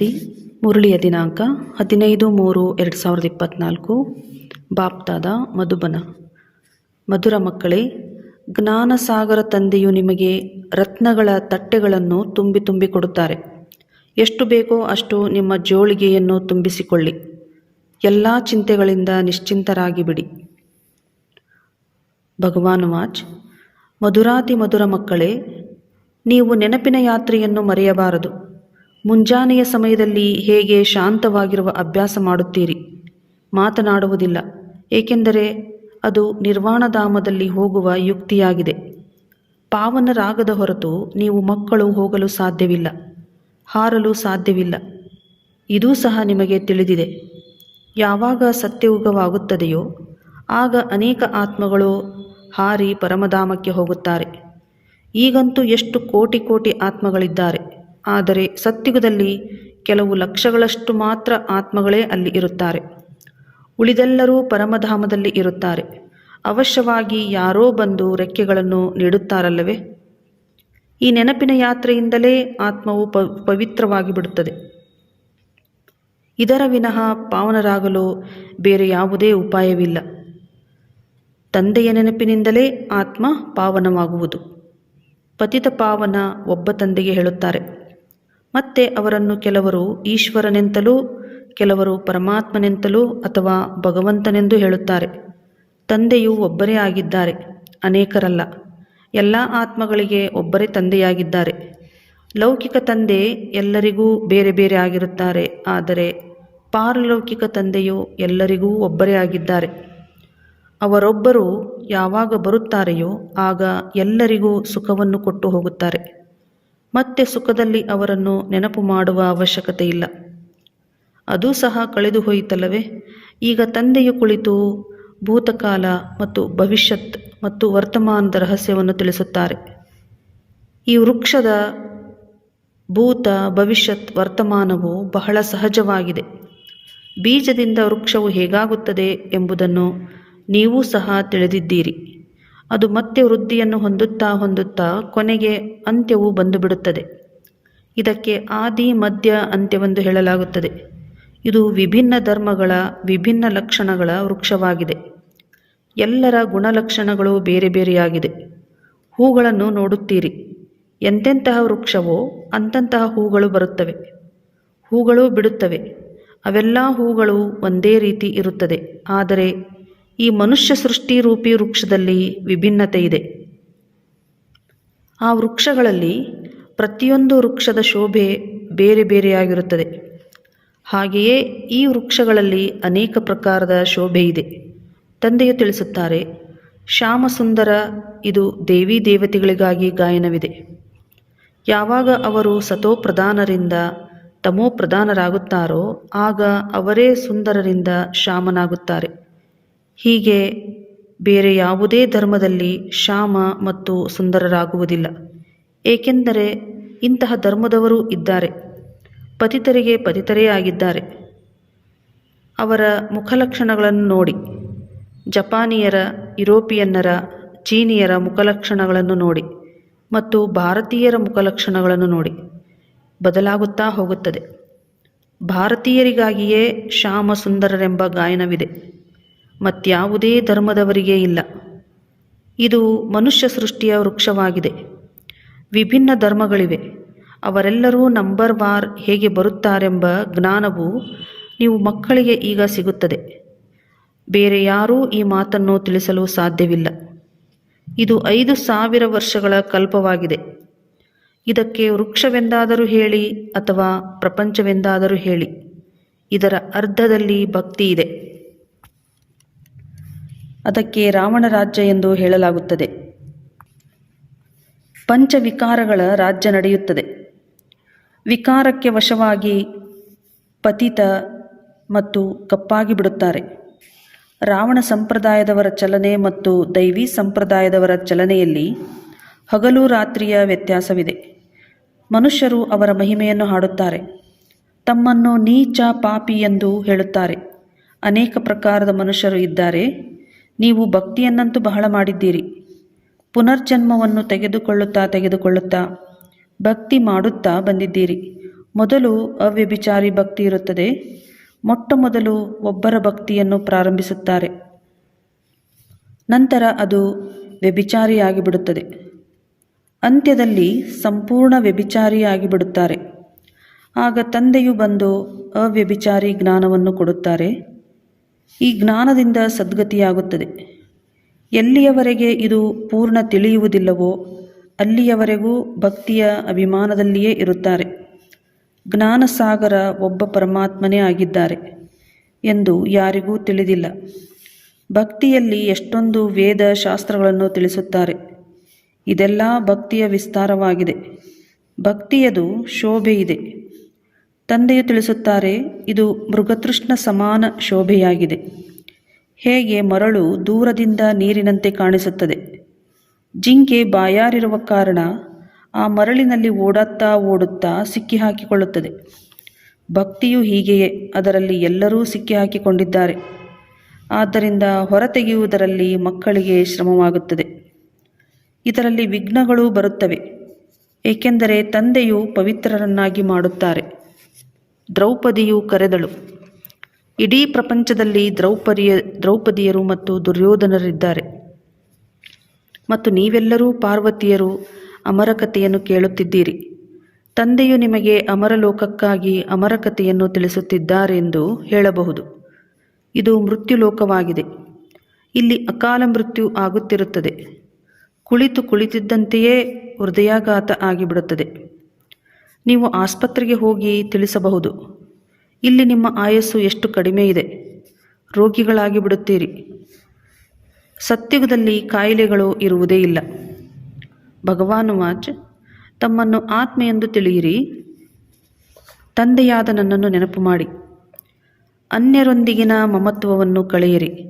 D ಮುರಳಿಯ ದಿನಾಂಕ ಹದಿನೈದು ಮೂರು ಎರಡು ಸಾವಿರದ ಇಪ್ಪತ್ತ್ನಾಲ್ಕು ಬಾಪ್ತಾದ ಮಧುಬನ. ಮಧುರ ಮಕ್ಕಳೇ, ಜ್ಞಾನಸಾಗರ ತಂದೆಯು ನಿಮಗೆ ರತ್ನಗಳ ತಟ್ಟೆಗಳನ್ನು ತುಂಬಿ ತುಂಬಿ ಕೊಡುತ್ತಾರೆ. ಎಷ್ಟು ಬೇಕೋ ಅಷ್ಟು ನಿಮ್ಮ ಜೋಳಿಗೆಯನ್ನು ತುಂಬಿಸಿಕೊಳ್ಳಿ. ಎಲ್ಲ ಚಿಂತೆಗಳಿಂದ ನಿಶ್ಚಿಂತರಾಗಿ ಬಿಡಿ ಭಗವಾನ್ ವಾಚ್. ಮಧುರಾತಿ ಮಧುರ ಮಕ್ಕಳೇ, ನೀವು ನೆನಪಿನ ಯಾತ್ರೆಯನ್ನು ಮರೆಯಬಾರದು. ಮುಂಜಾನೆಯ ಸಮಯದಲ್ಲಿ ಹೇಗೆ ಶಾಂತವಾಗಿರುವ ಅಭ್ಯಾಸ ಮಾಡುತ್ತೀರಿ? ಮಾತನಾಡುವುದಿಲ್ಲ. ಏಕೆಂದರೆ ಅದು ನಿರ್ವಾಣಧಾಮದಲ್ಲಿ ಹೋಗುವ ಯುಕ್ತಿಯಾಗಿದೆ. ಪಾವನರಾಗದ ಹೊರತು ನೀವು ಮಕ್ಕಳು ಹೋಗಲು ಸಾಧ್ಯವಿಲ್ಲ. ಹಾರಲು ಸಾಧ್ಯವಿಲ್ಲ. ಇದೂ ಸಹ ನಿಮಗೆ ತಿಳಿದಿದೆ. ಯಾವಾಗ ಸತ್ಯಯುಗವಾಗುತ್ತದೆಯೋ ಆಗ ಅನೇಕ ಆತ್ಮಗಳು ಹಾರಿ ಪರಮಧಾಮಕ್ಕೆ ಹೋಗುತ್ತಾರೆ. ಈಗಂತೂ ಎಷ್ಟು ಕೋಟಿ ಕೋಟಿ ಆತ್ಮಗಳಿದ್ದಾರೆ. ಆದರೆ ಸತ್ಯುಗದಲ್ಲಿ ಕೆಲವು ಲಕ್ಷಗಳಷ್ಟು ಮಾತ್ರ ಆತ್ಮಗಳೇ ಅಲ್ಲಿ ಇರುತ್ತಾರೆ. ಉಳಿದೆಲ್ಲರೂ ಪರಮಧಾಮದಲ್ಲಿ ಇರುತ್ತಾರೆ. ಅವಶ್ಯವಾಗಿ ಯಾರೋ ಬಂದು ರೆಕ್ಕೆಗಳನ್ನು ನೀಡುತ್ತಾರಲ್ಲವೇ? ಈ ನೆನಪಿನ ಯಾತ್ರೆಯಿಂದಲೇ ಆತ್ಮವು ಪವಿತ್ರವಾಗಿ ಬಿಡುತ್ತದೆ ಇದರ ವಿನಃ ಪಾವನರಾಗಲು ಬೇರೆ ಯಾವುದೇ ಉಪಾಯವಿಲ್ಲ. ತಂದೆಯ ನೆನಪಿನಿಂದಲೇ ಆತ್ಮ ಪಾವನವಾಗುವುದು. ಪತಿತ ಪಾವನ ಒಬ್ಬ ತಂದೆಗೆ ಹೇಳುತ್ತಾರೆ ಮತ್ತೆ ಅವರನ್ನು ಕೆಲವರು ಈಶ್ವರನೆಂತಲೂ, ಕೆಲವರು ಪರಮಾತ್ಮನೆಂತಲೂ ಅಥವಾ ಭಗವಂತನೆಂದು ಹೇಳುತ್ತಾರೆ. ತಂದೆಯು ಒಬ್ಬರೇ ಆಗಿದ್ದಾರೆ, ಅನೇಕರಲ್ಲ. ಎಲ್ಲ ಆತ್ಮಗಳಿಗೆ ಒಬ್ಬರೇ ತಂದೆಯಾಗಿದ್ದಾರೆ. ಲೌಕಿಕ ತಂದೆ ಎಲ್ಲರಿಗೂ ಬೇರೆ ಬೇರೆ ಆಗಿರುತ್ತಾರೆ, ಆದರೆ ಪಾರಲೌಕಿಕ ತಂದೆಯು ಎಲ್ಲರಿಗೂ ಒಬ್ಬರೇ ಆಗಿದ್ದಾರೆ. ಅವರೊಬ್ಬರು ಯಾವಾಗ ಬರುತ್ತಾರೆಯೋ ಆಗ ಎಲ್ಲರಿಗೂ ಸುಖವನ್ನು ಕೊಟ್ಟು ಹೋಗುತ್ತಾರೆ. ಮತ್ತೆ ಸುಖದಲ್ಲಿ ಅವರನ್ನು ನೆನಪು ಮಾಡುವ ಅವಶ್ಯಕತೆ ಇಲ್ಲ ಅದೂ ಸಹ ಕಳೆದು ಹೋಯಿತಲ್ಲವೇ? ಈಗ ತಂದೆಯು ಕುಳಿತು ಭೂತಕಾಲ ಮತ್ತು ಭವಿಷ್ಯತ್ ಮತ್ತು ವರ್ತಮಾನದ ರಹಸ್ಯವನ್ನು ತಿಳಿಸುತ್ತಾರೆ. ಈ ವೃಕ್ಷದ ಭೂತ, ಭವಿಷ್ಯತ್, ವರ್ತಮಾನವು ಬಹಳ ಸಹಜವಾಗಿದೆ. ಬೀಜದಿಂದ ವೃಕ್ಷವು ಹೇಗಾಗುತ್ತದೆ ಎಂಬುದನ್ನು ನೀವೂ ಸಹ ತಿಳಿದಿದ್ದೀರಿ. ಅದು ಮತ್ತೆ ವೃದ್ಧಿಯನ್ನು ಹೊಂದುತ್ತಾ ಹೊಂದುತ್ತಾ ಕೊನೆಗೆ ಅಂತ್ಯವು ಬಂದುಬಿಡುತ್ತದೆ. ಇದಕ್ಕೆ ಆದಿ, ಮಧ್ಯ ಅಂತ್ಯವೆಂದು ಹೇಳಲಾಗುತ್ತದೆ. ಇದು ವಿಭಿನ್ನ ಧರ್ಮಗಳ, ವಿಭಿನ್ನ ಲಕ್ಷಣಗಳ ವೃಕ್ಷವಾಗಿದೆ. ಎಲ್ಲರ ಗುಣಲಕ್ಷಣಗಳು ಬೇರೆ ಬೇರೆಯಾಗಿದೆ. ಹೂಗಳನ್ನು ನೋಡುತ್ತೀರಿ. ಎಂತೆಂತಹ ವೃಕ್ಷವೋ ಅಂತಂತಹ ಹೂಗಳು ಬರುತ್ತವೆ. ಹೂಗಳು ಬಿಡುತ್ತವೆ. ಅವೆಲ್ಲ ಹೂಗಳು ಒಂದೇ ರೀತಿ ಇರುತ್ತದೆ. ಆದರೆ ಈ ಮನುಷ್ಯ ಸೃಷ್ಟಿ ರೂಪಿ ವೃಕ್ಷದಲ್ಲಿ ವಿಭಿನ್ನತೆ ಇದೆ ಆ ವೃಕ್ಷಗಳಲ್ಲಿ ಪ್ರತಿಯೊಂದು ವೃಕ್ಷದ ಶೋಭೆ ಬೇರೆ ಬೇರೆಯಾಗಿರುತ್ತದೆ. ಹಾಗೆಯೇ ಈ ವೃಕ್ಷಗಳಲ್ಲಿ ಅನೇಕ ಪ್ರಕಾರದ ಶೋಭೆ ಇದೆ. ತಂದೆಯು ತಿಳಿಸುತ್ತಾರೆ, ಶ್ಯಾಮಸುಂದರ, ಇದು ದೇವಿ ದೇವತೆಗಳಿಗಾಗಿ ಗಾಯನವಿದೆ. ಯಾವಾಗ ಅವರು ಸತೋಪ್ರಧಾನರಿಂದ ತಮೋ ಪ್ರಧಾನರಾಗುತ್ತಾರೋ ಆಗ ಅವರೇ ಸುಂದರರಿಂದ ಶ್ಯಾಮನಾಗುತ್ತಾರೆ. ಹೀಗೆ ಬೇರೆ ಯಾವುದೇ ಧರ್ಮದಲ್ಲಿ ಶ್ಯಾಮ ಮತ್ತು ಸುಂದರರಾಗುವುದಿಲ್ಲ. ಏಕೆಂದರೆ ಇಂತಹ ಧರ್ಮದವರೂ ಇದ್ದಾರೆ. ಪತಿತರಿಗೆ ಪತಿತರೇ ಆಗಿದ್ದಾರೆ. ಅವರ ಮುಖಲಕ್ಷಣಗಳನ್ನು ನೋಡಿ, ಜಪಾನಿಯರ, ಯುರೋಪಿಯನ್ನರ, ಚೀನಿಯರ ಮುಖಲಕ್ಷಣಗಳನ್ನು ನೋಡಿ ಮತ್ತು ಭಾರತೀಯರ ಮುಖಲಕ್ಷಣಗಳನ್ನು ನೋಡಿ ಬದಲಾಗುತ್ತಾ ಹೋಗುತ್ತದೆ. ಭಾರತೀಯರಿಗಾಗಿಯೇ ಶ್ಯಾಮ ಸುಂದರರೆಂಬ ಗಾಯನವಿದೆ. ಮತ್ಯಾವುದೇ ಧರ್ಮದವರಿಗೆ ಇಲ್ಲ. ಇದು ಮನುಷ್ಯ ಸೃಷ್ಟಿಯ ವೃಕ್ಷವಾಗಿದೆ. ವಿಭಿನ್ನ ಧರ್ಮಗಳಿವೆ. ಅವರೆಲ್ಲರೂ ನಂಬರ್ ವಾರ್ ಹೇಗೆ ಬರುತ್ತಾರೆಂಬ ಜ್ಞಾನವು ನೀವು ಮಕ್ಕಳಿಗೆ ಈಗ ಸಿಗುತ್ತದೆ. ಬೇರೆ ಯಾರೂ ಈ ಮಾತನ್ನು ತಿಳಿಸಲು ಸಾಧ್ಯವಿಲ್ಲ. ಇದು ಐದು ಸಾವಿರ ವರ್ಷಗಳ ಕಲ್ಪವಾಗಿದೆ. ಇದಕ್ಕೆ ವೃಕ್ಷವೆಂದಾದರೂ ಹೇಳಿ ಅಥವಾ ಪ್ರಪಂಚವೆಂದಾದರೂ ಹೇಳಿ. ಇದರ ಅರ್ಧದಲ್ಲಿ ಭಕ್ತಿ ಇದೆ. ಅದಕ್ಕೆ ರಾವಣ ರಾಜ್ಯ ಎಂದು ಹೇಳಲಾಗುತ್ತದೆ. ಪಂಚವಿಕಾರಗಳ ರಾಜ್ಯ ನಡೆಯುತ್ತದೆ. ವಿಕಾರಕ್ಕೆ ವಶವಾಗಿ ಪತಿತ ಮತ್ತು ಕಪ್ಪಾಗಿ ಬಿಡುತ್ತಾರೆ. ರಾವಣ ಸಂಪ್ರದಾಯದವರ ಚಲನೆ ಮತ್ತು ದೈವಿ ಸಂಪ್ರದಾಯದವರ ಚಲನೆಯಲ್ಲಿ ಹಗಲು ರಾತ್ರಿಯ ವ್ಯತ್ಯಾಸವಿದೆ. ಮನುಷ್ಯರು ಅವರ ಮಹಿಮೆಯನ್ನು ಹಾಡುತ್ತಾರೆ. ತಮ್ಮನ್ನು ನೀಚ ಪಾಪಿ ಎಂದು ಹೇಳುತ್ತಾರೆ. ಅನೇಕ ಪ್ರಕಾರದ ಮನುಷ್ಯರು ಇದ್ದಾರೆ. ನೀವು ಭಕ್ತಿಯನ್ನಂತೂ ಬಹಳ ಮಾಡಿದ್ದೀರಿ. ಪುನರ್ಜನ್ಮವನ್ನು ತೆಗೆದುಕೊಳ್ಳುತ್ತಾ ತೆಗೆದುಕೊಳ್ಳುತ್ತಾ ಭಕ್ತಿ ಮಾಡುತ್ತಾ ಬಂದಿದ್ದೀರಿ. ಮೊದಲು ಅವ್ಯಭಿಚಾರಿ ಭಕ್ತಿ ಇರುತ್ತದೆ. ಮೊಟ್ಟ ಮೊದಲು ಒಬ್ಬರ ಭಕ್ತಿಯನ್ನು ಪ್ರಾರಂಭಿಸುತ್ತಾರೆ. ನಂತರ ಅದು ವ್ಯಭಿಚಾರಿಯಾಗಿಬಿಡುತ್ತದೆ. ಅಂತ್ಯದಲ್ಲಿ ಸಂಪೂರ್ಣ ವ್ಯಭಿಚಾರಿಯಾಗಿ ಬಿಡುತ್ತಾರೆ ಆಗ ತಂದೆಯು ಬಂದು ಅವ್ಯಭಿಚಾರಿ ಜ್ಞಾನವನ್ನು ಕೊಡುತ್ತಾರೆ. ಈ ಜ್ಞಾನದಿಂದ ಸದ್ಗತಿಯಾಗುತ್ತದೆ. ಎಲ್ಲಿಯವರೆಗೆ ಇದು ಪೂರ್ಣ ತಿಳಿಯುವುದಿಲ್ಲವೋ, ಅಲ್ಲಿಯವರೆಗೂ ಭಕ್ತಿಯ ಅಭಿಮಾನದಲ್ಲಿಯೇ ಇರುತ್ತಾರೆ. ಜ್ಞಾನಸಾಗರ ಒಬ್ಬ ಪರಮಾತ್ಮನೇ ಆಗಿದ್ದಾರೆ ಎಂದು ಯಾರಿಗೂ ತಿಳಿದಿಲ್ಲ. ಭಕ್ತಿಯಲ್ಲಿ ಎಷ್ಟೊಂದು ವೇದ ಶಾಸ್ತ್ರಗಳನ್ನು ತಿಳಿಸುತ್ತಾರೆ. ಇದೆಲ್ಲ ಭಕ್ತಿಯ ವಿಸ್ತಾರವಾಗಿದೆ. ಭಕ್ತಿಯದು ಶೋಭೆ ಇದೆ ತಂದೆಯು ತಿಳಿಸುತ್ತಾರೆ, ಇದು ಮೃಗತೃಷ್ಣ ಸಮಾನ ಶೋಭೆಯಾಗಿದೆ. ಹೇಗೆ ಮರಳು ದೂರದಿಂದ ನೀರಿನಂತೆ ಕಾಣಿಸುತ್ತದೆ. ಜಿಂಕೆ ಬಾಯಾರಿರುವ ಕಾರಣ ಆ ಮರಳಿನಲ್ಲಿ ಓಡಾತ್ತಾ ಓಡುತ್ತಾ ಸಿಕ್ಕಿ ಹಾಕಿಕೊಳ್ಳುತ್ತದೆ ಭಕ್ತಿಯು ಹೀಗೆಯೇ ಅದರಲ್ಲಿ ಎಲ್ಲರೂ ಸಿಕ್ಕಿ ಹಾಕಿಕೊಂಡಿದ್ದಾರೆ ಆದ್ದರಿಂದ ಹೊರತೆಗೆಯುವುದರಲ್ಲಿ ಮಕ್ಕಳಿಗೆ ಶ್ರಮವಾಗುತ್ತದೆ. ಇದರಲ್ಲಿ ವಿಘ್ನಗಳು ಬರುತ್ತವೆ, ಏಕೆಂದರೆ ತಂದೆಯು ಪವಿತ್ರರನ್ನಾಗಿ ಮಾಡುತ್ತಾರೆ. ದ್ರೌಪದಿಯು ಕರೆದಳು, ಇಡೀ ಪ್ರಪಂಚದಲ್ಲಿ ದ್ರೌಪದಿಯ, ದ್ರೌಪದಿಯರು ಮತ್ತು ದುರ್ಯೋಧನರಿದ್ದಾರೆ. ಮತ್ತು ನೀವೆಲ್ಲರೂ ಪಾರ್ವತಿಯರು ಅಮರಕಥೆಯನ್ನು ಕೇಳುತ್ತಿದ್ದೀರಿ. ತಂದೆಯು ನಿಮಗೆ ಅಮರಲೋಕಕ್ಕಾಗಿ ಅಮರಕಥೆಯನ್ನು ತಿಳಿಸುತ್ತಿದ್ದಾರೆಂದು ಹೇಳಬಹುದು. ಇದು ಮೃತ್ಯುಲೋಕವಾಗಿದೆ. ಇಲ್ಲಿ ಅಕಾಲ ಮೃತ್ಯು ಆಗುತ್ತಿರುತ್ತದೆ. ಕುಳಿತು ಕುಳಿತಿದ್ದಂತೆಯೇ ಹೃದಯಾಘಾತ ಆಗಿಬಿಡುತ್ತದೆ. ನೀವು ಆಸ್ಪತ್ರೆಗೆ ಹೋಗಿ ತಿಳಿಸಬಹುದು. ಇಲ್ಲಿ ನಿಮ್ಮ ಆಯಸ್ಸು ಎಷ್ಟು ಕಡಿಮೆ ಇದೆ. ರೋಗಿಗಳಾಗಿ ಬಿಡುತ್ತೀರಿ. ಸತ್ಯುಗದಲ್ಲಿ ಕಾಯಿಲೆಗಳು ಇರುವುದೇ ಇಲ್ಲ. ಭಗವಾನ್ ವಾಚ್, ತಮ್ಮನ್ನು ಆತ್ಮ ಎಂದು ತಿಳಿಯಿರಿ. ತಂದೆಯಾದ ನನ್ನನ್ನು ನೆನಪು ಮಾಡಿ. ಅನ್ಯರೊಂದಿಗಿನ ಮಮತ್ವವನ್ನು ಕಳೆಯಿರಿ.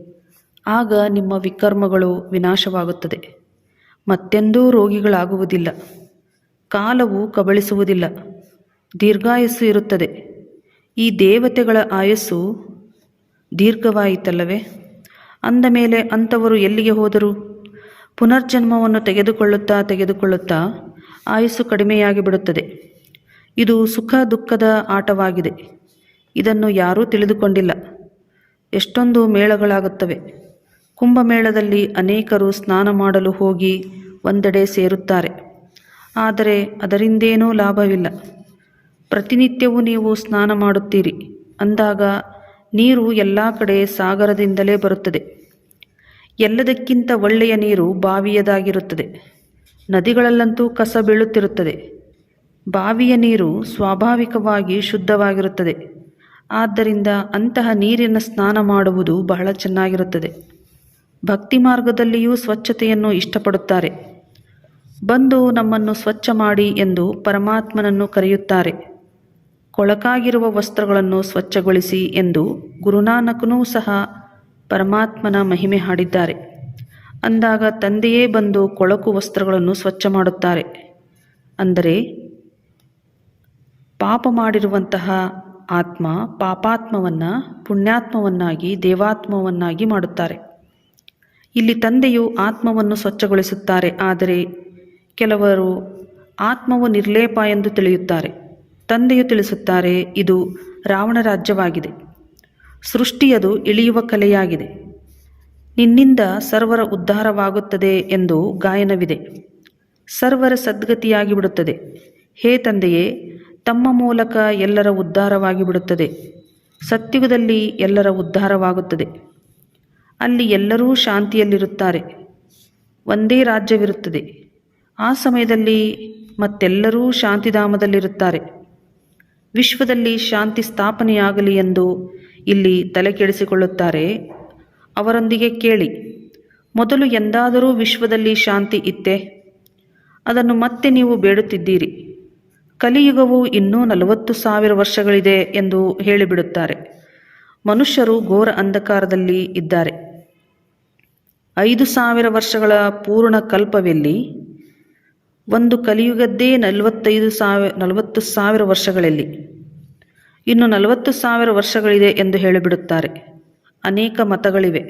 ಆಗ ನಿಮ್ಮ ವಿಕರ್ಮಗಳು ವಿನಾಶವಾಗುತ್ತದೆ. ಮತ್ತೆಂದೂ ರೋಗಿಗಳಾಗುವುದಿಲ್ಲ. ಕಾಲವು ಕಬಳಿಸುವುದಿಲ್ಲ. ದೀರ್ಘಾಯಸ್ಸು ಇರುತ್ತದೆ. ಈ ದೇವತೆಗಳ ಆಯಸ್ಸು ದೀರ್ಘವಾಯಿತಲ್ಲವೇ? ಅಂದ ಮೇಲೆ ಅಂಥವರು ಎಲ್ಲಿಗೆ ಹೋದರು? ಪುನರ್ಜನ್ಮವನ್ನು ತೆಗೆದುಕೊಳ್ಳುತ್ತಾ ತೆಗೆದುಕೊಳ್ಳುತ್ತಾ ಆಯಸ್ಸು ಕಡಿಮೆಯಾಗಿ ಬಿಡುತ್ತದೆ ಇದು ಸುಖ ದುಃಖದ ಆಟವಾಗಿದೆ. ಇದನ್ನು ಯಾರೂ ತಿಳಿದುಕೊಂಡಿಲ್ಲ. ಎಷ್ಟೊಂದು ಮೇಳಗಳಾಗುತ್ತವೆ. ಕುಂಭಮೇಳದಲ್ಲಿ ಅನೇಕರು ಸ್ನಾನ ಮಾಡಲು ಹೋಗಿ ಒಂದೆಡೆ ಸೇರುತ್ತಾರೆ. ಆದರೆ ಅದರಿಂದೇನೂ ಲಾಭವಿಲ್ಲ. ಪ್ರತಿನಿತ್ಯವೂ ನೀವು ಸ್ನಾನ ಮಾಡುತ್ತೀರಿ. ಅಂದಾಗ ನೀರು ಎಲ್ಲ ಕಡೆ ಸಾಗರದಿಂದಲೇ ಬರುತ್ತದೆ. ಎಲ್ಲದಕ್ಕಿಂತ ಒಳ್ಳೆಯ ನೀರು ಬಾವಿಯದಾಗಿರುತ್ತದೆ. ನದಿಗಳಲ್ಲಂತೂ ಕಸ ಬೀಳುತ್ತಿರುತ್ತದೆ. ಬಾವಿಯ ನೀರು ಸ್ವಾಭಾವಿಕವಾಗಿ ಶುದ್ಧವಾಗಿರುತ್ತದೆ. ಆದ್ದರಿಂದ ಅಂತಹ ನೀರಿನ ಸ್ನಾನ ಮಾಡುವುದು ಬಹಳ ಚೆನ್ನಾಗಿರುತ್ತದೆ. ಭಕ್ತಿ ಮಾರ್ಗದಲ್ಲಿಯೂ ಸ್ವಚ್ಛತೆಯನ್ನು ಇಷ್ಟಪಡುತ್ತಾರೆ. ಬಂದು ನಮ್ಮನ್ನು ಸ್ವಚ್ಛ ಮಾಡಿ ಎಂದು ಪರಮಾತ್ಮನನ್ನು ಕರೆಯುತ್ತಾರೆ. ಕೊಳಕಾಗಿರುವ ವಸ್ತ್ರಗಳನ್ನು ಸ್ವಚ್ಛಗೊಳಿಸಿ ಎಂದು ಗುರುನಾನಕನೂ ಸಹ ಪರಮಾತ್ಮನ ಮಹಿಮೆ ಹಾಡಿದ್ದಾರೆ. ಅಂದಾಗ ತಂದೆಯೇ ಬಂದು ಕೊಳಕು ವಸ್ತ್ರಗಳನ್ನು ಸ್ವಚ್ಛ ಮಾಡುತ್ತಾರೆ. ಅಂದರೆ, ಪಾಪ ಮಾಡಿರುವಂತಹ ಆತ್ಮ ಪಾಪಾತ್ಮವನ್ನು ಪುಣ್ಯಾತ್ಮವನ್ನಾಗಿ ದೇವಾತ್ಮವನ್ನಾಗಿ ಮಾಡುತ್ತಾರೆ. ಇಲ್ಲಿ ತಂದೆಯು ಆತ್ಮವನ್ನು ಸ್ವಚ್ಛಗೊಳಿಸುತ್ತಾರೆ, ಆದರೆ ಕೆಲವರು ಆತ್ಮವು ನಿರ್ಲೇಪ ಎಂದು ತಿಳಿಯುತ್ತಾರೆ. ತಂದೆಯು ತಿಳಿಸುತ್ತಾರೆ, ಇದು ರಾವಣ ರಾಜ್ಯವಾಗಿದೆ. ಸೃಷ್ಟಿಯದು ಇಳಿಯುವ ಕಲೆಯಾಗಿದೆ. ನಿನ್ನಿಂದ ಸರ್ವರ ಉದ್ಧಾರವಾಗುತ್ತದೆ ಎಂದು ಗಾಯನವಿದೆ. ಸರ್ವರ ಸದ್ಗತಿಯಾಗಿ ಬಿಡುತ್ತದೆ ಹೇ ತಂದೆಯೇ, ತಮ್ಮ ಮೂಲಕ ಎಲ್ಲರ ಉದ್ಧಾರವಾಗಿ ಬಿಡುತ್ತದೆ ಸತ್ಯುಗದಲ್ಲಿ ಎಲ್ಲರ ಉದ್ಧಾರವಾಗುತ್ತದೆ. ಅಲ್ಲಿ ಎಲ್ಲರೂ ಶಾಂತಿಯಲ್ಲಿರುತ್ತಾರೆ. ಒಂದೇ ರಾಜ್ಯವಿರುತ್ತದೆ. ಆ ಸಮಯದಲ್ಲಿ ಮತ್ತೆಲ್ಲರೂ ಶಾಂತಿಧಾಮದಲ್ಲಿರುತ್ತಾರೆ. ವಿಶ್ವದಲ್ಲಿ ಶಾಂತಿ ಸ್ಥಾಪನೆಯಾಗಲಿ ಎಂದು ಇಲ್ಲಿ ತಲೆ ಕೆಡಿಸಿಕೊಳ್ಳುತ್ತಾರೆ ಅವರೊಂದಿಗೆ ಕೇಳಿ, ಮೊದಲು ಎಂದಾದರೂ ವಿಶ್ವದಲ್ಲಿ ಶಾಂತಿ ಇತ್ತೆ? ಅದನ್ನು ಮತ್ತೆ ನೀವು ಬೇಡುತ್ತಿದ್ದೀರಿ. ಕಲಿಯುಗವು ಇನ್ನೂ ನಲವತ್ತು ಸಾವಿರ ವರ್ಷಗಳಿದೆ ಎಂದು ಹೇಳಿಬಿಡುತ್ತಾರೆ. ಮನುಷ್ಯರು ಘೋರ ಅಂಧಕಾರದಲ್ಲಿ ಇದ್ದಾರೆ. ಐದು ಸಾವಿರ ವರ್ಷಗಳ ಪೂರ್ಣ ಕಲ್ಪವೆಲ್ಲಿ ಒಂದು ಕಲಿಯುಗದ್ದೇ ನಲವತ್ತೈದು ಸಾವಿರ, ನಲವತ್ತು ಸಾವಿರ ವರ್ಷಗಳಲ್ಲಿ. ಇನ್ನು ನಲವತ್ತು ಸಾವಿರ ವರ್ಷಗಳಿದೆ ಎಂದು ಹೇಳಿಬಿಡುತ್ತಾರೆ. ಅನೇಕ ಮತಗಳಿವೆ.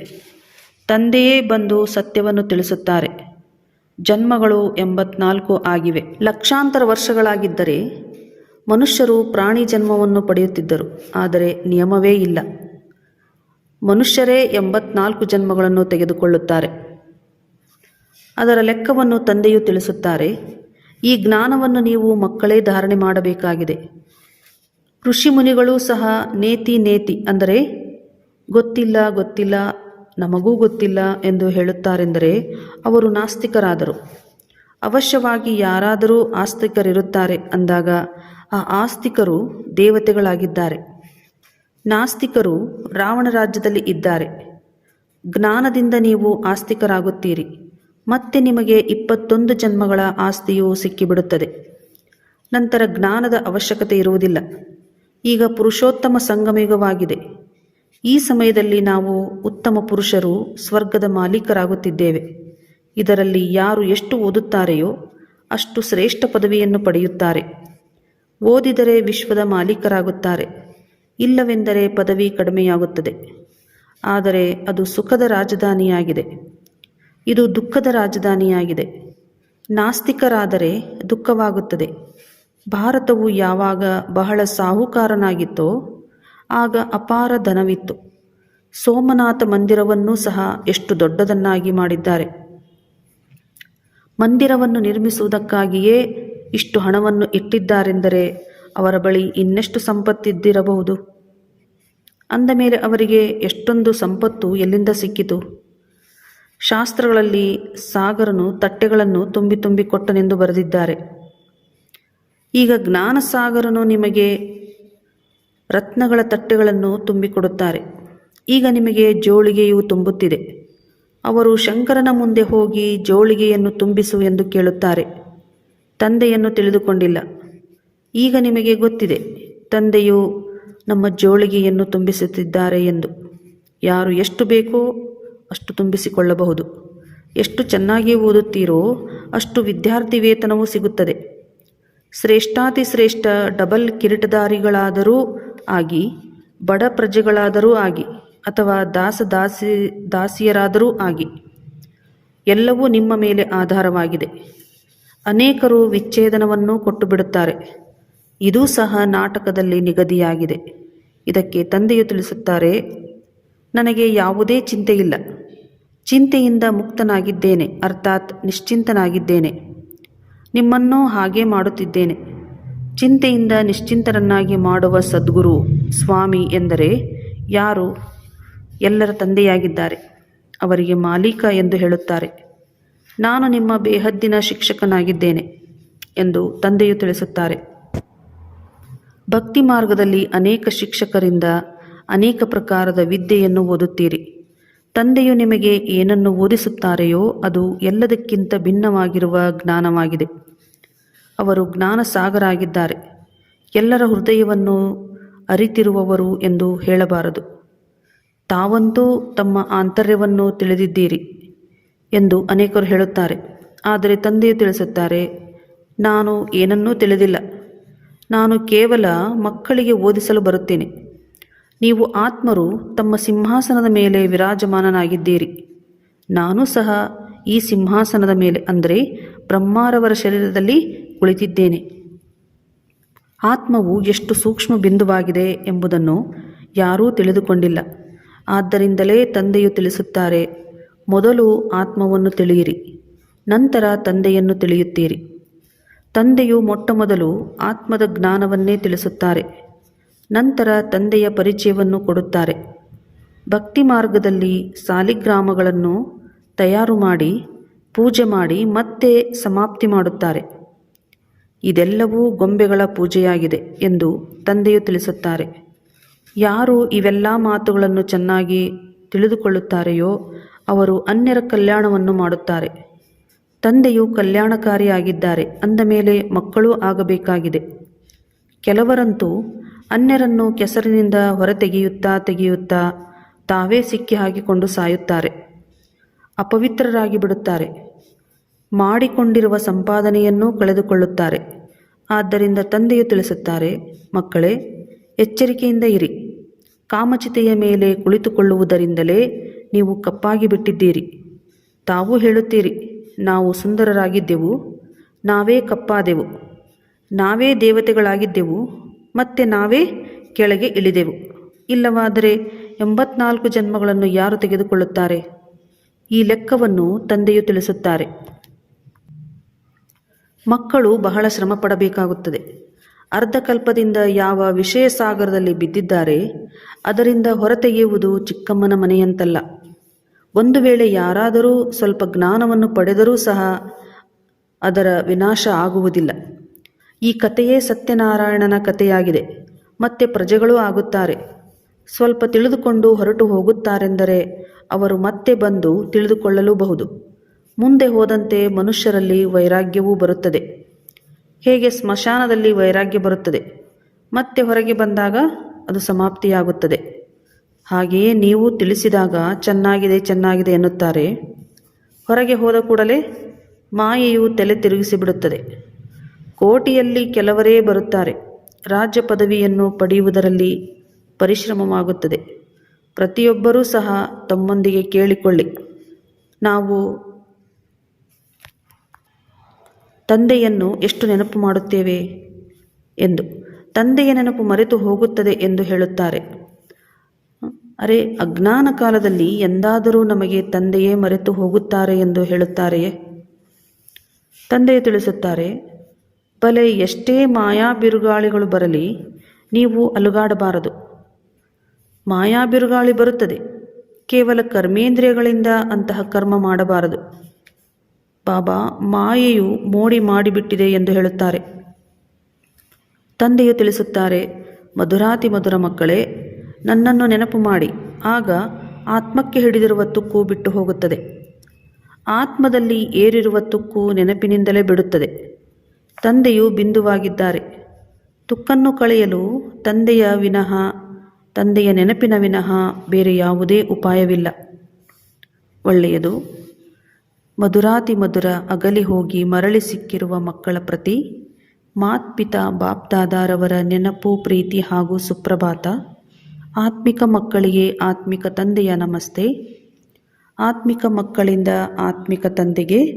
ತಂದೆಯೇ ಬಂದು ಸತ್ಯವನ್ನು ತಿಳಿಸುತ್ತಾರೆ. ಜನ್ಮಗಳು ಎಂಬತ್ನಾಲ್ಕು ಆಗಿವೆ. ಲಕ್ಷಾಂತರ ವರ್ಷಗಳಾಗಿದ್ದರೆ ಮನುಷ್ಯರು ಪ್ರಾಣಿ ಜನ್ಮವನ್ನು ಪಡೆಯುತ್ತಿದ್ದರು. ಆದರೆ ನಿಯಮವೇ ಇಲ್ಲ. ಮನುಷ್ಯರೇ ಎಂಬತ್ನಾಲ್ಕು ಜನ್ಮಗಳನ್ನು ತೆಗೆದುಕೊಳ್ಳುತ್ತಾರೆ. ಅದರ ಲೆಕ್ಕವನ್ನು ತಂದೆಯು ತಿಳಿಸುತ್ತಾರೆ, ಈ ಜ್ಞಾನವನ್ನು ನೀವು ಮಕ್ಕಳೇ ಧಾರಣೆ ಮಾಡಬೇಕಾಗಿದೆ. ಋಷಿ ಮುನಿಗಳು ಸಹ ನೇತಿ ನೇತಿ ಅಂದರೆ, ಗೊತ್ತಿಲ್ಲ ಗೊತ್ತಿಲ್ಲ, ನಮಗೂ ಗೊತ್ತಿಲ್ಲ ಎಂದು ಹೇಳುತ್ತಾರೆಂದರೆ ಅವರು ನಾಸ್ತಿಕರಾದರು. ಅವಶ್ಯವಾಗಿ ಯಾರಾದರೂ ಆಸ್ತಿಕರಿರುತ್ತಾರೆ ಅಂದಾಗ, ಆ ಆಸ್ತಿಕರು ದೇವತೆಗಳಾಗಿದ್ದಾರೆ. ನಾಸ್ತಿಕರು ರಾವಣ ರಾಜ್ಯದಲ್ಲಿ ಇದ್ದಾರೆ. ಜ್ಞಾನದಿಂದ ನೀವು ಆಸ್ತಿಕರಾಗುತ್ತೀರಿ. ಮತ್ತೆ ನಿಮಗೆ ಇಪ್ಪತ್ತೊಂದು ಜನ್ಮಗಳ ಆಸ್ತಿಯು ಸಿಕ್ಕಿಬಿಡುತ್ತದೆ. ನಂತರ ಜ್ಞಾನದ ಅವಶ್ಯಕತೆ ಇರುವುದಿಲ್ಲ. ಈಗ ಪುರುಷೋತ್ತಮ ಸಂಗಮಯುಗವಾಗಿದೆ. ಈ ಸಮಯದಲ್ಲಿ ನಾವು ಉತ್ತಮ ಪುರುಷರು, ಸ್ವರ್ಗದ ಮಾಲೀಕರಾಗುತ್ತಿದ್ದೇವೆ. ಇದರಲ್ಲಿ ಯಾರು ಎಷ್ಟು ಓದುತ್ತಾರೆಯೋ ಅಷ್ಟು ಶ್ರೇಷ್ಠ ಪದವಿಯನ್ನು ಪಡೆಯುತ್ತಾರೆ. ಓದಿದರೆ ವಿಶ್ವದ ಮಾಲೀಕರಾಗುತ್ತಾರೆ. ಇಲ್ಲವೆಂದರೆ ಪದವಿ ಕಡಿಮೆಯಾಗುತ್ತದೆ. ಆದರೆ ಅದು ಸುಖದ ರಾಜಧಾನಿಯಾಗಿದೆ. ಇದು ದುಃಖದ ರಾಜಧಾನಿಯಾಗಿದೆ. ನಾಸ್ತಿಕರಾದರೆ ದುಃಖವಾಗುತ್ತದೆ. ಭಾರತವು ಯಾವಾಗ ಬಹಳ ಸಾಹುಕಾರನಾಗಿತ್ತೋ, ಆಗ ಅಪಾರ ಧನವಿತ್ತು. ಸೋಮನಾಥ ಮಂದಿರವನ್ನೂ ಸಹ ಎಷ್ಟು ದೊಡ್ಡದನ್ನಾಗಿ ಮಾಡಿದ್ದಾರೆ. ಮಂದಿರವನ್ನು ನಿರ್ಮಿಸುವುದಕ್ಕಾಗಿಯೇ ಇಷ್ಟು ಹಣವನ್ನು ಇಟ್ಟಿದ್ದಾರೆಂದರೆ ಅವರ ಬಳಿ ಇನ್ನೆಷ್ಟು ಸಂಪತ್ತಿದ್ದಿರಬಹುದು? ಅಂದ ಮೇಲೆ ಅವರಿಗೆ ಎಷ್ಟೊಂದು ಸಂಪತ್ತು ಎಲ್ಲಿಂದ ಸಿಕ್ಕಿತು? ಶಾಸ್ತ್ರಗಳಲ್ಲಿ ಸಾಗರನು ತಟ್ಟೆಗಳನ್ನು ತುಂಬಿ ತುಂಬಿ ಕೊಟ್ಟನೆಂದು ಬರೆದಿದ್ದಾರೆ. ಈಗ ಜ್ಞಾನಸಾಗರನು ನಿಮಗೆ ರತ್ನಗಳ ತಟ್ಟೆಗಳನ್ನು ತುಂಬಿಕೊಡುತ್ತಾರೆ ಈಗ ನಿಮಗೆ ಜೋಳಿಗೆಯು ತುಂಬುತ್ತಿದೆ. ಅವರು ಶಂಕರನ ಮುಂದೆ ಹೋಗಿ ಜೋಳಿಗೆಯನ್ನು ತುಂಬಿಸು ಎಂದು ಕೇಳುತ್ತಾರೆ. ತಂದೆಯನ್ನು ತಿಳಿದುಕೊಂಡಿಲ್ಲ. ಈಗ ನಿಮಗೆ ಗೊತ್ತಿದೆ, ತಂದೆಯು ನಮ್ಮ ಜೋಳಿಗೆಯನ್ನು ತುಂಬಿಸುತ್ತಿದ್ದಾರೆ ಎಂದು. ಯಾರು ಎಷ್ಟು ಬೇಕೋ ಅಷ್ಟು ತುಂಬಿಸಿಕೊಳ್ಳಬಹುದು. ಎಷ್ಟು ಚೆನ್ನಾಗಿ ಓದುತ್ತೀರೋ ಅಷ್ಟು ವಿದ್ಯಾರ್ಥಿ ವೇತನವೂ ಸಿಗುತ್ತದೆ. ಶ್ರೇಷ್ಠಾತಿ ಶ್ರೇಷ್ಠ ಡಬಲ್ ಕಿರೀಟಧಾರಿಗಳಾದರೂ ಆಗಿ, ಬಡ ಪ್ರಜೆಗಳಾದರೂ ಆಗಿ, ಅಥವಾ ದಾಸ ದಾಸಿ ದಾಸಿಯರಾದರೂ ಆಗಿ, ಎಲ್ಲವೂ ನಿಮ್ಮ ಮೇಲೆ ಆಧಾರವಾಗಿದೆ. ಅನೇಕರು ವಿಚ್ಛೇದನವನ್ನು ಕೊಟ್ಟು ಬಿಡುತ್ತಾರೆ ಇದೂ ಸಹ ನಾಟಕದಲ್ಲಿ ನಿಗದಿಯಾಗಿದೆ. ಇದಕ್ಕೆ ತಂದೆಯು ತಿಳಿಸುತ್ತಾರೆ ನನಗೆ ಯಾವುದೇ ಚಿಂತೆ ಇಲ್ಲ ಚಿಂತೆಯಿಂದ ಮುಕ್ತನಾಗಿದ್ದೇನೆ, ಅರ್ಥಾತ್ ನಿಶ್ಚಿಂತನಾಗಿದ್ದೇನೆ. ನಿಮ್ಮನ್ನು ಹಾಗೆ ಮಾಡುತ್ತಿದ್ದೇನೆ. ಚಿಂತೆಯಿಂದ ನಿಶ್ಚಿಂತರನ್ನಾಗಿ ಮಾಡುವ ಸದ್ಗುರು ಸ್ವಾಮಿ ಎಂದರೆ ಯಾರು? ಎಲ್ಲರ ತಂದೆಯಾಗಿದ್ದಾರೆ. ಅವರಿಗೆ ಮಾಲೀಕ ಎಂದು ಹೇಳುತ್ತಾರೆ. ನಾನು ನಿಮ್ಮ ಬೇಹದ್ದಿನ ಶಿಕ್ಷಕನಾಗಿದ್ದೇನೆ ಎಂದು ತಂದೆಯು ತಿಳಿಸುತ್ತಾರೆ. ಭಕ್ತಿ ಮಾರ್ಗದಲ್ಲಿ ಅನೇಕ ಶಿಕ್ಷಕರಿಂದ ಅನೇಕ ಪ್ರಕಾರದ ವಿದ್ಯೆಯನ್ನು ಓದುತ್ತೀರಿ. ತಂದೆಯು ನಿಮಗೆ ಏನನ್ನು ಓದಿಸುತ್ತಾರೆಯೋ ಅದು ಎಲ್ಲದಕ್ಕಿಂತ ಭಿನ್ನವಾಗಿರುವ ಜ್ಞಾನವಾಗಿದೆ. ಅವರು ಜ್ಞಾನ ಸಾಗರಾಗಿದ್ದಾರೆ ಎಲ್ಲರ ಹೃದಯವನ್ನು ಅರಿತಿರುವವರು ಎಂದು ಹೇಳಬಾರದು. ತಾವಂತೂ ತಮ್ಮ ಆಂತರ್ಯವನ್ನು ತಿಳಿದಿದ್ದೀರಿ ಎಂದು ಅನೇಕರು ಹೇಳುತ್ತಾರೆ. ಆದರೆ ತಂದೆಯು ತಿಳಿಸುತ್ತಾರೆ, ನಾನು ಏನನ್ನೂ ತಿಳಿದಿಲ್ಲ. ನಾನು ಕೇವಲ ಮಕ್ಕಳಿಗೆ ಓದಿಸಲು ಬರುತ್ತೇನೆ. ನೀವು ಆತ್ಮರು ತಮ್ಮ ಸಿಂಹಾಸನದ ಮೇಲೆ ವಿರಾಜಮಾನನಾಗಿದ್ದೀರಿ. ನಾನು ಸಹ ಈ ಸಿಂಹಾಸನದ ಮೇಲೆ ಅಂದರೆ ಬ್ರಹ್ಮಾರವರ ಶರೀರದಲ್ಲಿ ಕುಳಿತಿದ್ದೇನೆ. ಆತ್ಮವು ಎಷ್ಟು ಸೂಕ್ಷ್ಮ ಬಿಂದುವಾಗಿದೆ ಎಂಬುದನ್ನು ಯಾರೂ ತಿಳಿದುಕೊಂಡಿಲ್ಲ. ಆದ್ದರಿಂದಲೇ ತಂದೆಯು ತಿಳಿಸುತ್ತಾರೆ, ಮೊದಲು ಆತ್ಮವನ್ನು ತಿಳಿಯಿರಿ, ನಂತರ ತಂದೆಯನ್ನು ತಿಳಿಯುತ್ತೀರಿ. ತಂದೆಯು ಮೊಟ್ಟಮೊದಲು ಆತ್ಮದ ಜ್ಞಾನವನ್ನೇ ತಿಳಿಸುತ್ತಾರೆ. ನಂತರ ತಂದೆಯ ಪರಿಚಯವನ್ನು ಕೊಡುತ್ತಾರೆ. ಭಕ್ತಿ ಮಾರ್ಗದಲ್ಲಿ ಸಾಲಿಗ್ರಾಮಗಳನ್ನು ತಯಾರು ಮಾಡಿ, ಪೂಜೆ ಮಾಡಿ ಮತ್ತೆ ಸಮಾಪ್ತಿ ಮಾಡುತ್ತಾರೆ. ಇದೆಲ್ಲವೂ ಗೊಂಬೆಗಳ ಪೂಜೆಯಾಗಿದೆ ಎಂದು ತಂದೆಯು ತಿಳಿಸುತ್ತಾರೆ. ಯಾರು ಇವೆಲ್ಲ ಮಾತುಗಳನ್ನು ಚೆನ್ನಾಗಿ ತಿಳಿದುಕೊಳ್ಳುತ್ತಾರೆಯೋ ಅವರು ಅನ್ಯರ ಕಲ್ಯಾಣವನ್ನು ಮಾಡುತ್ತಾರೆ. ತಂದೆಯು ಕಲ್ಯಾಣಕಾರಿಯಾಗಿದ್ದಾರೆ ಅಂದ ಮೇಲೆ ಮಕ್ಕಳೂ ಆಗಬೇಕಾಗಿದೆ. ಕೆಲವರಂತೂ ಅನ್ಯರನ್ನು ಕೆಸರಿನಿಂದ ಹೊರತೆಗೆಯುತ್ತಾ ತೆಗೆಯುತ್ತಾ ತಾವೇ ಸಿಕ್ಕಿ ಹಾಕಿಕೊಂಡು ಸಾಯುತ್ತಾರೆ. ಅಪವಿತ್ರರಾಗಿ ಬಿಡುತ್ತಾರೆ. ಮಾಡಿಕೊಂಡಿರುವ ಸಂಪಾದನೆಯನ್ನೂ ಕಳೆದುಕೊಳ್ಳುತ್ತಾರೆ. ಆದ್ದರಿಂದ ತಂದೆಯು ತಿಳಿಸುತ್ತಾರೆ, ಮಕ್ಕಳೇ, ಎಚ್ಚರಿಕೆಯಿಂದ ಇರಿ. ಕಾಮಚಿತೆಯ ಮೇಲೆ ಕುಳಿತುಕೊಳ್ಳುವುದರಿಂದಲೇ ನೀವು ಕಪ್ಪಾಗಿ ಬಿಟ್ಟಿದ್ದೀರಿ. ತಾವು ಹೇಳುತ್ತೀರಿ, ನಾವು ಸುಂದರರಾಗಿದ್ದೆವು, ನಾವೇ ಕಪ್ಪಾದೆವು, ನಾವೇ ದೇವತೆಗಳಾಗಿದ್ದೆವು ಮತ್ತೆ ನಾವೇ ಕೆಳಗೆ ಇಳಿದೆವು. ಇಲ್ಲವಾದರೆ ಎಂಬತ್ನಾಲ್ಕು ಜನ್ಮಗಳನ್ನು ಯಾರು ತೆಗೆದುಕೊಳ್ಳುತ್ತಾರೆ? ಈ ಲೆಕ್ಕವನ್ನು ತಂದೆಯು ತಿಳಿಸುತ್ತಾರೆ. ಮಕ್ಕಳು ಬಹಳ ಶ್ರಮ ಪಡಬೇಕಾಗುತ್ತದೆ ಅರ್ಧಕಲ್ಪದಿಂದ ಯಾವ ವಿಷಯ ಸಾಗರದಲ್ಲಿ ಬಿದ್ದಿದ್ದಾರೆ, ಅದರಿಂದ ಹೊರತೆಗೆಯುವುದು ಚಿಕ್ಕಮ್ಮನ ಮನೆಯಂತಲ್ಲ. ಒಂದು ವೇಳೆ ಯಾರಾದರೂ ಸ್ವಲ್ಪ ಜ್ಞಾನವನ್ನು ಪಡೆದರೂ ಸಹ ಅದರ ವಿನಾಶ ಆಗುವುದಿಲ್ಲ. ಈ ಕಥೆಯೇ ಸತ್ಯನಾರಾಯಣನ ಕಥೆಯಾಗಿದೆ. ಮತ್ತೆ ಪ್ರಜೆಗಳೂ ಆಗುತ್ತಾರೆ. ಸ್ವಲ್ಪ ತಿಳಿದುಕೊಂಡು ಹೊರಟು ಹೋಗುತ್ತಾರೆಂದರೆ ಅವರು ಮತ್ತೆ ಬಂದು ತಿಳಿದುಕೊಳ್ಳಲೂಬಹುದು. ಮುಂದೆ ಹೋದಂತೆ ಮನುಷ್ಯರಲ್ಲಿ ವೈರಾಗ್ಯವೂ ಬರುತ್ತದೆ. ಹೇಗೆ ಸ್ಮಶಾನದಲ್ಲಿ ವೈರಾಗ್ಯ ಬರುತ್ತದೆ. ಮತ್ತೆ ಹೊರಗೆ ಬಂದಾಗ ಅದು ಸಮಾಪ್ತಿಯಾಗುತ್ತದೆ. ಹಾಗೆಯೇ ನೀವು ತಿಳಿಸಿದಾಗ ಚೆನ್ನಾಗಿದೆ ಚೆನ್ನಾಗಿದೆ ಎನ್ನುತ್ತಾರೆ. ಹೊರಗೆ ಹೋದ ಕೂಡಲೇ ಮಾಯೆಯು ತಲೆ ತಿರುಗಿಸಿಬಿಡುತ್ತದೆ. ಕೋಟಿಯಲ್ಲಿ ಕೆಲವರೇ ಬರುತ್ತಾರೆ. ರಾಜ್ಯ ಪದವಿಯನ್ನು ಪಡೆಯುವುದರಲ್ಲಿ ಪರಿಶ್ರಮವಾಗುತ್ತದೆ. ಪ್ರತಿಯೊಬ್ಬರೂ ಸಹ ತಮ್ಮೊಂದಿಗೆ ಕೇಳಿಕೊಳ್ಳಿ. ನಾವು ತಂದೆಯನ್ನು ಎಷ್ಟು ನೆನಪು ಮಾಡುತ್ತೇವೆ ಎಂದು. ತಂದೆಯ ನೆನಪು ಮರೆತು ಹೋಗುತ್ತದೆ ಎಂದು ಹೇಳುತ್ತಾರೆ. ಅರೆ, ಅಜ್ಞಾನ ಕಾಲದಲ್ಲಿ ಎಂದಾದರೂ ನಮಗೆ ತಂದೆಯೇ ಮರೆತು ಹೋಗುತ್ತಾರೆ ಎಂದು ಹೇಳುತ್ತಾರೆಯೇ? ತಂದೆಯೇ ತಿಳಿಸುತ್ತಾರೆ ಬಲೆ ಎಷ್ಟೇ ಮಾಯಾ ಬಿರುಗಾಳಿಗಳು ಬರಲಿ, ನೀವು ಅಲುಗಾಡಬಾರದು. ಮಾಯಾ ಬಿರುಗಾಳಿ ಬರುತ್ತದೆ. ಕೇವಲ ಕರ್ಮೇಂದ್ರಿಯಗಳಿಂದ ಅಂತಹ ಕರ್ಮ ಮಾಡಬಾರದು. ಬಾಬಾ, ಮಾಯೆಯು ಮೋಡಿ ಮಾಡಿಬಿಟ್ಟಿದೆ ಎಂದು ಹೇಳುತ್ತಾರೆ. ತಂದೆಯು ತಿಳಿಸುತ್ತಾರೆ, ಮಧುರಾತಿ ಮಧುರ ಮಕ್ಕಳೇ, ನನ್ನನ್ನು ನೆನಪು ಮಾಡಿ. ಆಗ ಆತ್ಮಕ್ಕೆ ಹಿಡಿದಿರುವ ತುಕ್ಕು ಬಿಟ್ಟು ಹೋಗುತ್ತದೆ. ಆತ್ಮದಲ್ಲಿ ಏರಿರುವ ತುಕ್ಕು ನೆನಪಿನಿಂದಲೇ ಬಿಡುತ್ತದೆ. ತಂದೆಯು ಬಿಂದುವಾಗಿದ್ದಾರೆ. ತುಕ್ಕನ್ನು ಕಳೆಯಲು ತಂದೆಯ ವಿನಃ, ತಂದೆಯ ನೆನಪಿನ ವಿನಃ ಬೇರೆ ಯಾವುದೇ ಉಪಾಯವಿಲ್ಲ. ಒಳ್ಳೆಯದು. ಮಧುರಾತಿ ಮಧುರ ಅಗಲಿ ಹೋಗಿ ಮರಳಿ ಸಿಕ್ಕಿರುವ ಮಕ್ಕಳ ಪ್ರತಿ, ಮಾತ್ಪಿತಾ ಬಾಪ್ದಾದಾರವರ ನೆನಪು, ಪ್ರೀತಿ ಹಾಗೂ ಸುಪ್ರಭಾತ, ಆತ್ಮಿಕ ಮಕ್ಕಳಿಗೆ ಆತ್ಮಿಕ ತಂದೆಯ ನಮಸ್ತೆ, ಆತ್ಮಿಕ ಮಕ್ಕಳಿಂದ ಆತ್ಮಿಕ ತಂದೆಗೆ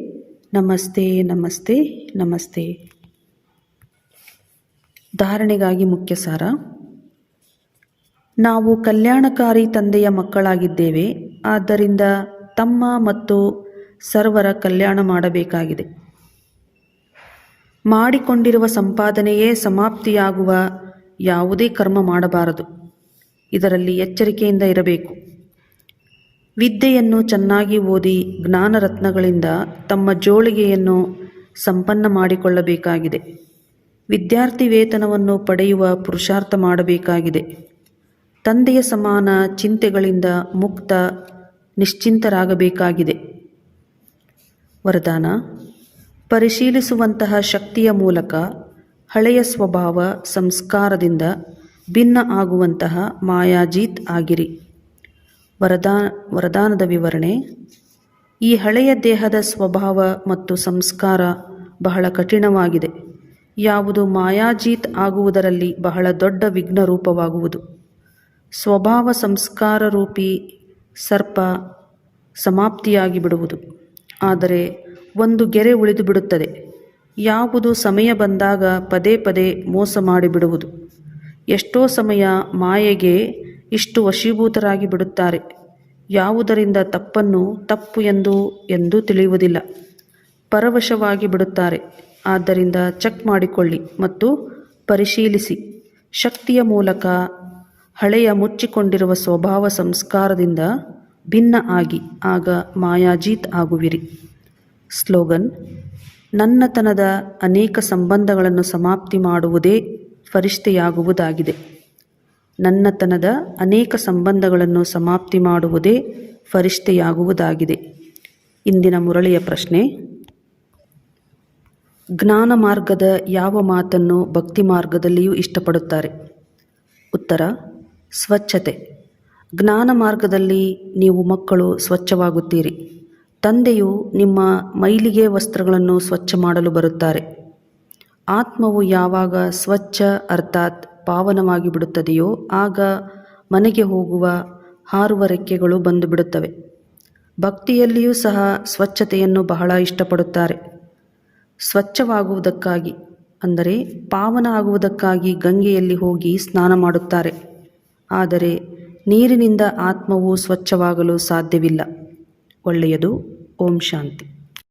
ನಮಸ್ತೆ ನಮಸ್ತೆ ನಮಸ್ತೆ. ಧಾರಣೆಗಾಗಿ ಮುಖ್ಯ ಸಾರ. ನಾವು ಕಲ್ಯಾಣಕಾರಿ ತಂದೆಯ ಮಕ್ಕಳಾಗಿದ್ದೇವೆ. ಆದ್ದರಿಂದ ತಮ್ಮ ಮತ್ತು ಸರ್ವರ ಕಲ್ಯಾಣ ಮಾಡಬೇಕಾಗಿದೆ. ಮಾಡಿಕೊಂಡಿರುವ ಸಂಪಾದನೆಯೇ ಸಮಾಪ್ತಿಯಾಗುವ ಯಾವುದೇ ಕರ್ಮ ಮಾಡಬಾರದು. ಇದರಲ್ಲಿ ಎಚ್ಚರಿಕೆಯಿಂದ ಇರಬೇಕು. ವಿದ್ಯೆಯನ್ನು ಚೆನ್ನಾಗಿ ಓದಿ ಜ್ಞಾನರತ್ನಗಳಿಂದ ತಮ್ಮ ಜೋಳಿಗೆಯನ್ನು ಸಂಪನ್ನ ಮಾಡಿಕೊಳ್ಳಬೇಕಾಗಿದೆ. ವಿದ್ಯಾರ್ಥಿ ವೇತನವನ್ನು ಪಡೆಯುವ ಪುರುಷಾರ್ಥ ಮಾಡಬೇಕಾಗಿದೆ. ತಂದೆಯ ಸಮಾನ ಚಿಂತೆಗಳಿಂದ ಮುಕ್ತ, ನಿಶ್ಚಿಂತರಾಗಬೇಕಾಗಿದೆ. ವರದಾನ, ಪರಿಶೀಲಿಸುವಂತಹ ಶಕ್ತಿಯ ಮೂಲಕ ಹಳೆಯ ಸ್ವಭಾವ, ಸಂಸ್ಕಾರದಿಂದ ಭಿನ್ನ ಆಗುವಂತಹ ಮಾಯಾಜೀತ್ ಆಗಿರಿ. ವರದಾ, ವರದಾನದ ವಿವರಣೆ, ಈ ಹಳೆಯ ದೇಹದ ಸ್ವಭಾವ ಮತ್ತು ಸಂಸ್ಕಾರ ಬಹಳ ಕಠಿಣವಾಗಿದೆ. ಯಾವುದು ಮಾಯಾಜೀತ್ ಆಗುವುದರಲ್ಲಿ ಬಹಳ ದೊಡ್ಡ ವಿಘ್ನ ರೂಪವಾಗುವುದು ಸ್ವಭಾವ ಸಂಸ್ಕಾರ ರೂಪಿ ಸರ್ಪ ಸಮಾಪ್ತಿಯಾಗಿ ಬಿಡುವುದು. ಆದರೆ ಒಂದು ಗೆರೆ ಉಳಿದು ಬಿಡುತ್ತದೆ. ಯಾವುದು ಸಮಯ ಬಂದಾಗ ಪದೇ ಪದೇ ಮೋಸ ಮಾಡಿಬಿಡುವುದು ಎಷ್ಟೋ ಸಮಯ ಮಾಯೆಗೆ ಇಷ್ಟು ವಶೀಭೂತರಾಗಿ ಬಿಡುತ್ತಾರೆ. ಯಾವುದರಿಂದ ತಪ್ಪನ್ನು ತಪ್ಪು ಎಂದು ಎಂದು ತಿಳಿಯುವುದಿಲ್ಲ. ಪರವಶವಾಗಿ ಬಿಡುತ್ತಾರೆ. ಆದ್ದರಿಂದ ಚೆಕ್ ಮಾಡಿಕೊಳ್ಳಿ ಮತ್ತು ಪರಿಶೀಲಿಸಿ. ಶಕ್ತಿಯ ಮೂಲಕ ಹಳೆಯ ಮುಚ್ಚಿಕೊಂಡಿರುವ ಸ್ವಭಾವ ಸಂಸ್ಕಾರದಿಂದ ಭಿನ್ನ ಆಗಿ, ಆಗ ಮಾಯಾಜೀತ್ ಆಗುವಿರಿ. ಸ್ಲೋಗನ್, ನನ್ನತನದ ಅನೇಕ ಸಂಬಂಧಗಳನ್ನು ಸಮಾಪ್ತಿ ಮಾಡುವುದೇ ಫರಿಷ್ಠೆಯಾಗುವುದಾಗಿದೆ. ನನ್ನತನದ ಅನೇಕ ಸಂಬಂಧಗಳನ್ನು ಸಮಾಪ್ತಿ ಮಾಡುವುದೇ ಫರಿಷ್ಠೆಯಾಗುವುದಾಗಿದೆ. ಇಂದಿನ ಮುರಳಿಯ ಪ್ರಶ್ನೆ ಜ್ಞಾನ ಮಾರ್ಗದ ಯಾವ ಮಾತನ್ನು ಭಕ್ತಿ ಮಾರ್ಗದಲ್ಲಿಯೂ ಇಷ್ಟಪಡುತ್ತಾರೆ? ಉತ್ತರ, ಸ್ವಚ್ಛತೆ. ಜ್ಞಾನ ಮಾರ್ಗದಲ್ಲಿ ನೀವು ಮಕ್ಕಳು ಸ್ವಚ್ಛವಾಗುತ್ತೀರಿ. ತಂದೆಯು ನಿಮ್ಮ ಮೈಲಿಗೆ ವಸ್ತ್ರಗಳನ್ನು ಸ್ವಚ್ಛ ಮಾಡಲು ಬರುತ್ತಾರೆ. ಆತ್ಮವು ಯಾವಾಗ ಸ್ವಚ್ಛ ಅರ್ಥಾತ್ ಪಾವನವಾಗಿ ಬಿಡುತ್ತದೆಯೋ ಆಗ ಮನೆಗೆ ಹೋಗುವ ಹಾರುವ ರೆಕ್ಕೆಗಳು ಬಂದು ಬಿಡುತ್ತವೆ. ಭಕ್ತಿಯಲ್ಲಿಯೂ ಸಹ ಸ್ವಚ್ಛತೆಯನ್ನು ಬಹಳ ಇಷ್ಟಪಡುತ್ತಾರೆ. ಸ್ವಚ್ಛವಾಗುವುದಕ್ಕಾಗಿ, ಅಂದರೆ ಪಾವನ ಆಗುವುದಕ್ಕಾಗಿ ಗಂಗೆಯಲ್ಲಿ ಹೋಗಿ ಸ್ನಾನ ಮಾಡುತ್ತಾರೆ. ಆದರೆ ನೀರಿನಿಂದ ಆತ್ಮವು ಸ್ವಚ್ಛವಾಗಲು ಸಾಧ್ಯವಿಲ್ಲ. ಒಳ್ಳೆಯದು. ಓಂ ಶಾಂತಿ.